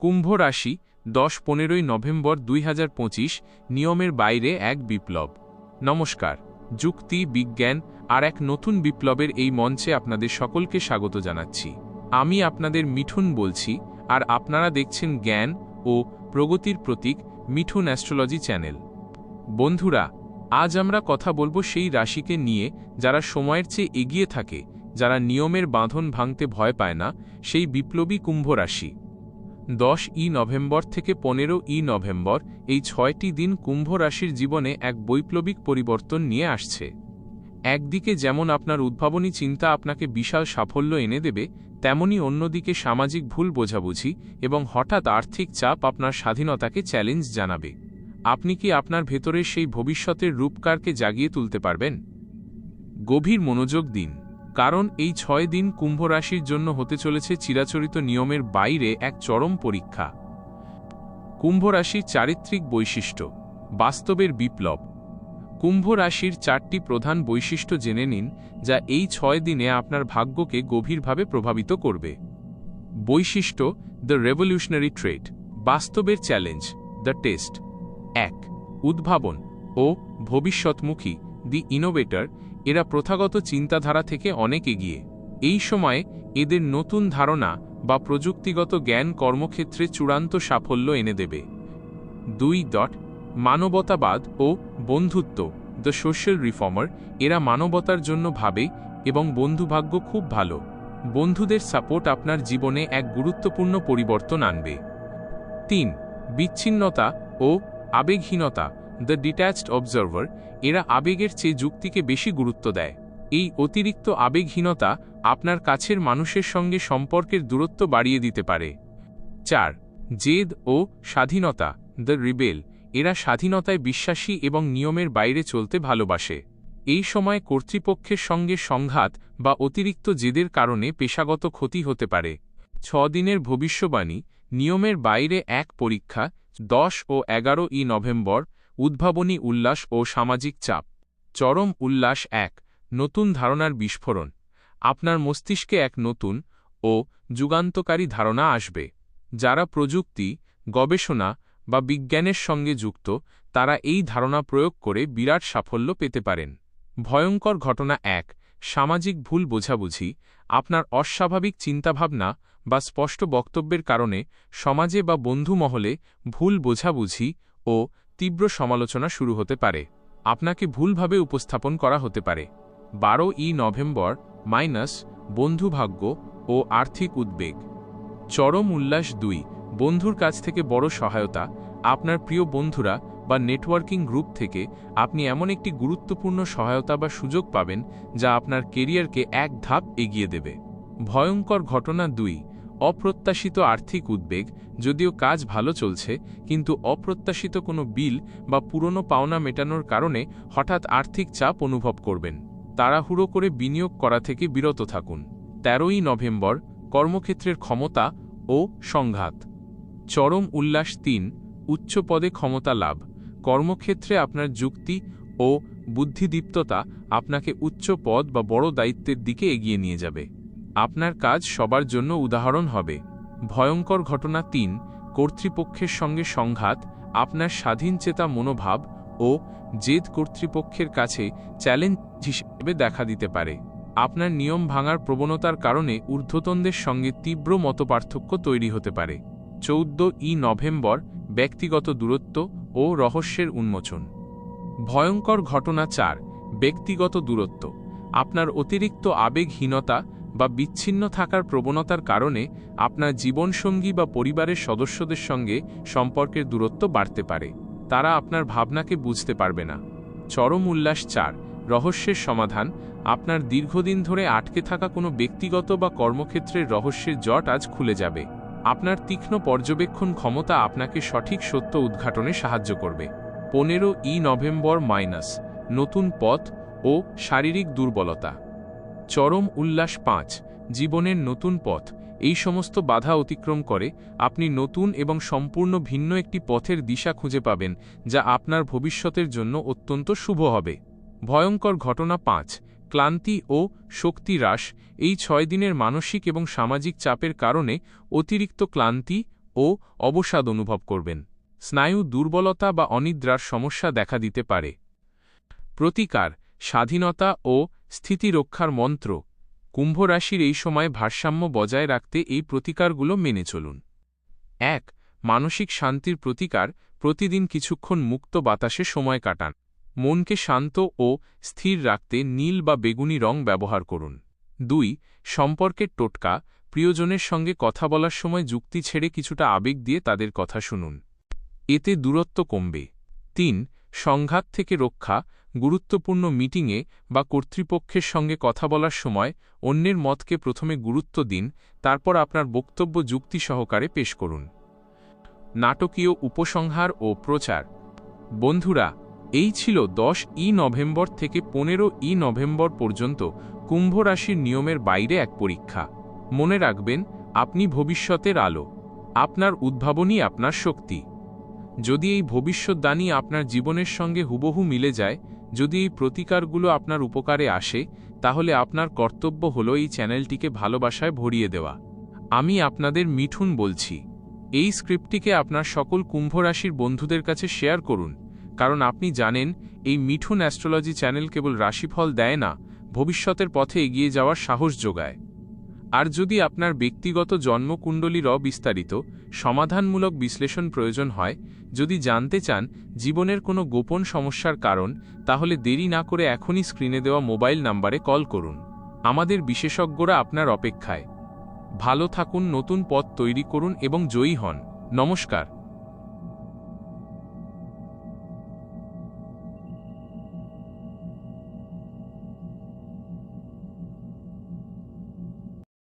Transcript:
কুম্ভ রাশি, দশ পনেরোই নভেম্বর দুই হাজার পঁচিশ, নিয়মের বাইরে এক বিপ্লব। নমস্কার। যুক্তি, বিজ্ঞান আর এক নতুন বিপ্লবের এই মঞ্চে আপনাদের সকলকে স্বাগত জানাচ্ছি। আমি আপনাদের মিঠুন বলছি আর আপনারা দেখছেন জ্ঞান ও প্রগতির প্রতীক মিঠুন অ্যাস্ট্রোলজি চ্যানেল। বন্ধুরা, আজ আমরা কথা বলব সেই রাশিকে নিয়ে যারা সময়ের চেয়ে এগিয়ে থাকে, যারা নিয়মের বাঁধন ভাঙতে ভয় পায় না, সেই বিপ্লবী কুম্ভ রাশি। দশ ই নভেম্বর থেকে পনেরো ই নভেম্বর, এই ছয়টি দিন কুম্ভ রাশির জীবনে এক বৈপ্লবিক পরিবর্তন নিয়ে আসছে। একদিকে যেমন আপনার উদ্ভাবনী চিন্তা আপনাকে বিশাল সাফল্য এনে দেবে, তেমনি অন্যদিকে সামাজিক ভুল বোঝাবুঝি এবং হঠাৎ আর্থিক চাপ আপনার স্বাধীনতাকে চ্যালেঞ্জ জানাবে। আপনি কি আপনার ভেতরের সেই ভবিষ্যতের রূপকারকে জাগিয়ে তুলতে পারবেন? গভীর মনোযোগ দিন। কারণ এই ছয় দিন কুম্ভ রাশির জন্য হতে চলেছে চিরাচরিত নিয়মের বাইরে এক চরম পরীক্ষা। কুম্ভ রাশির চারিত্রিক বৈশিষ্ট্য। বাস্তবের বিপ্লব। কুম্ভ রাশির চারটি প্রধান বৈশিষ্ট্য জেনে নিন, যা এই ছয় দিনে আপনার ভাগ্যকে গভীরভাবে প্রভাবিত করবে। বৈশিষ্ট্য দ্য রেভলিউশনারি ট্রেড বাস্তবের চ্যালেঞ্জ দ্য টেস্ট এক, উদ্ভাবন। ও, ভবিষ্যৎমুখী দি ইনোভেটর এরা প্রথাগত চিন্তাধারা থেকে অনেক এগিয়ে। এই সময়ে এদের নতুন ধারণা বা প্রযুক্তিগত জ্ঞান কর্মক্ষেত্রে চূড়ান্ত সাফল্য এনে দেবে। দুই ডট, মানবতাবাদ ও বন্ধুত্ব, দ্য সোশ্যাল রিফর্মার, এরা মানবতার জন্য ভাবে এবং বন্ধুভাগ্য খুব ভালো। বন্ধুদের সাপোর্ট আপনার জীবনে এক গুরুত্বপূর্ণ পরিবর্তন আনবে। তিন, বিচ্ছিন্নতা ও আবেগহীনতা। দ্য ডিট্যাচড অবজার্ভার, এরা আবেগের চেয়ে যুক্তিকে বেশি গুরুত্ব দেয়। এই অতিরিক্ত আবেগহীনতা আপনার কাছের মানুষের সঙ্গে সম্পর্কের দূরত্ব বাড়িয়ে দিতে পারে। চার, জেদ ও স্বাধীনতা, দ্য রিবেল, এরা স্বাধীনতায় বিশ্বাসী এবং নিয়মের বাইরে চলতে ভালোবাসে। এই সময় কর্তৃপক্ষের সঙ্গে সংঘাত বা অতিরিক্ত জেদের কারণে পেশাগত ক্ষতি হতে পারে। ছ দিনের ভবিষ্যবাণী, নিয়মের বাইরে এক পরীক্ষা, দশ ও এগারো ই নভেম্বর উদ্ভাবনী উল্লাস ও সামাজিক চাপ। চরম উল্লাস এক, নতুন ধারণার বিস্ফোরণ। আপনার মস্তিষ্কে এক নতুন ও যুগান্তকারী ধারণা আসবে। যারা প্রযুক্তি, গবেষণা বা বিজ্ঞানের সঙ্গে যুক্ত, তারা এই ধারণা প্রয়োগ করে বিরাট সাফল্য পেতে পারেন। ভয়ঙ্কর ঘটনা এক, সামাজিক ভুল বোঝাবুঝি, আপনার অস্বাভাবিক চিন্তাভাবনা বা স্পষ্ট বক্তব্যের কারণে সমাজে বা বন্ধু মহলে ভুল বোঝাবুঝি ও তীব্র সমালোচনা শুরু হতে পারে। আপনাকে ভুলভাবে উপস্থাপন করা হতে পারে। বারো ই নভেম্বর, মাইনাস, বন্ধুভাগ্য ও আর্থিক উদ্বেগ। চরম উল্লাস দুই, বন্ধুর কাছ থেকে বড় সহায়তা, আপনার প্রিয় বন্ধুরা বা নেটওয়ার্কিং গ্রুপ থেকে আপনি এমন একটি গুরুত্বপূর্ণ সহায়তা বা সুযোগ পাবেন যা আপনার কেরিয়ারকে এক ধাপ এগিয়ে দেবে। ভয়ঙ্কর ঘটনা দুই অপ্রত্যাশিত আর্থিক উদ্বেগ, যদিও কাজ ভালো চলছে, কিন্তু অপ্রত্যাশিত কোনো বিল বা পুরনো পাওনা মেটানোর কারণে হঠাৎ আর্থিক চাপ অনুভব করবেন। তাড়াহুড়ো করে বিনিয়োগ করা থেকে বিরত থাকুন। তেরোই নভেম্বর, কর্মক্ষেত্রের ক্ষমতা ও সংঘাত। চরম উল্লাস তিন, উচ্চ পদে ক্ষমতা লাভ। কর্মক্ষেত্রে আপনার যুক্তি ও বুদ্ধিদীপ্ততা আপনাকে উচ্চ পদ বা বড় দায়িত্বের দিকে এগিয়ে নিয়ে যাবে। আপনার কাজ সবার জন্য উদাহরণ হবে। ভয়ঙ্কর ঘটনা তিন, কর্তৃপক্ষের সঙ্গে সংঘাত, আপনার স্বাধীনচেতা মনোভাব ও জেদ কর্তৃপক্ষের কাছে চ্যালেঞ্জ হিসেবে দেখা দিতে পারে। আপনার নিয়ম ভাঙার প্রবণতার কারণে ঊর্ধ্বতনদের সঙ্গে তীব্র মতপার্থক্য তৈরি হতে পারে। চৌদ্দ ই নভেম্বর, ব্যক্তিগত দূরত্ব ও রহস্যের উন্মোচন। ভয়ঙ্কর ঘটনা চার, ব্যক্তিগত দূরত্ব। আপনার অতিরিক্ত আবেগহীনতা বা বিচ্ছিন্ন থাকার প্রবণতার কারণে আপনার জীবনসঙ্গী বা পরিবারের সদস্যদের সঙ্গে সম্পর্কের দূরত্ব বাড়তে পারে। তারা আপনার ভাবনাকে বুঝতে পারবে না। চরম উল্লাস চার, রহস্যের সমাধান। আপনার দীর্ঘদিন ধরে আটকে থাকা কোনো ব্যক্তিগত বা কর্মক্ষেত্রের রহস্যের জট আজ খুলে যাবে। আপনার তীক্ষ্ণ পর্যবেক্ষণ ক্ষমতা আপনাকে সঠিক সত্য উদ্ঘাটনে সাহায্য করবে। পনেরো ই নভেম্বর মাইনাস, নতুন পথ ও শারীরিক দুর্বলতা। চরম উল্লাস পাঁচ, জীবনের নতুন পথ। এই সমস্ত বাধা অতিক্রম করে আপনি নতুন এবং সম্পূর্ণ ভিন্ন একটি পথের দিশা খুঁজে পাবেন, যা আপনার ভবিষ্যতের জন্য অত্যন্ত শুভ হবে। ভয়ঙ্কর ঘটনা পাঁচ, ক্লান্তি ও শক্তি হ্রাস। এই ছয় দিনের মানসিক এবং সামাজিক চাপের কারণে অতিরিক্ত ক্লান্তি ও অবসাদ অনুভব করবেন। স্নায়ু দুর্বলতা বা অনিদ্রার সমস্যা দেখা দিতে পারে। প্রতিকার, স্বাধীনতা ও স্থিতিরক্ষার মন্ত্র কুম্ভ রাশির এই সময় ভারসাম্য বজায় রাখতে এই প্রতিকারগুলো মেনে চলুন। এক, মানসিক শান্তির প্রতিকার, প্রতিদিন কিছুক্ষণ মুক্ত বাতাসে সময় কাটান। মনকে শান্ত ও স্থির রাখতে নীল বা বেগুনি রং ব্যবহার করুন। দুই, সম্পর্কের টোটকা, প্রিয়জনের সঙ্গে কথা বলার সময় যুক্তি ছেড়ে কিছুটা আবেগ দিয়ে তাদের কথা শুনুন। এতে দূরত্ব কমবে। তিন, সংঘাত থেকে রক্ষা গুরুত্বপূর্ণ মিটিংয়ে বা কর্তৃপক্ষের সঙ্গে কথা বলার সময় অন্যের মতকে প্রথমে গুরুত্ব দিন, তারপর আপনার বক্তব্য যুক্তি সহকারে পেশ করুন। নাটকীয় উপসংহার ও প্রচার। বন্ধুরা, এই ছিল দশ ই নভেম্বর থেকে পনেরো ই নভেম্বর পর্যন্ত কুম্ভ রাশির নিয়মের বাইরে এক পরীক্ষা। মনে রাখবেন, আপনি ভবিষ্যতের আলো। আপনার উদ্ভাবনই আপনার শক্তি। যদি এই ভবিষ্যৎদানী আপনার জীবনের সঙ্গে হুবহু মিলে যায় যদি এই প্রতিকারগুলো আপনার উপকারে আসে, তাহলে আপনার কর্তব্য হল এই চ্যানেলটিকে ভালোবাসায় ভরিয়ে দেওয়া। আমি আপনাদের মিঠুন বলছি। এই স্ক্রিপ্টটিকে আপনার সকল কুম্ভরাশির বন্ধুদের কাছে শেয়ার করুন, কারণ আপনি জানেন, এই মিঠুন অ্যাস্ট্রোলজি চ্যানেল কেবল রাশিফল দেয় না, ভবিষ্যতের পথে এগিয়ে যাওয়ার সাহস যোগায়। আর যদি আপনার ব্যক্তিগত জন্মকুণ্ডলীর অবিস্তারিত সমাধানমূলক বিশ্লেষণ প্রয়োজন হয়, যদি জানতে চান জীবনের কোনো গোপন সমস্যার কারণ, তাহলে দেরি না করে এখনই স্ক্রিনে দেওয়া মোবাইল নাম্বারে কল করুন। আমাদের বিশেষজ্ঞরা আপনার অপেক্ষায়। ভালো থাকুন, নতুন পথ তৈরি করুন এবং জয়ী হন। নমস্কার।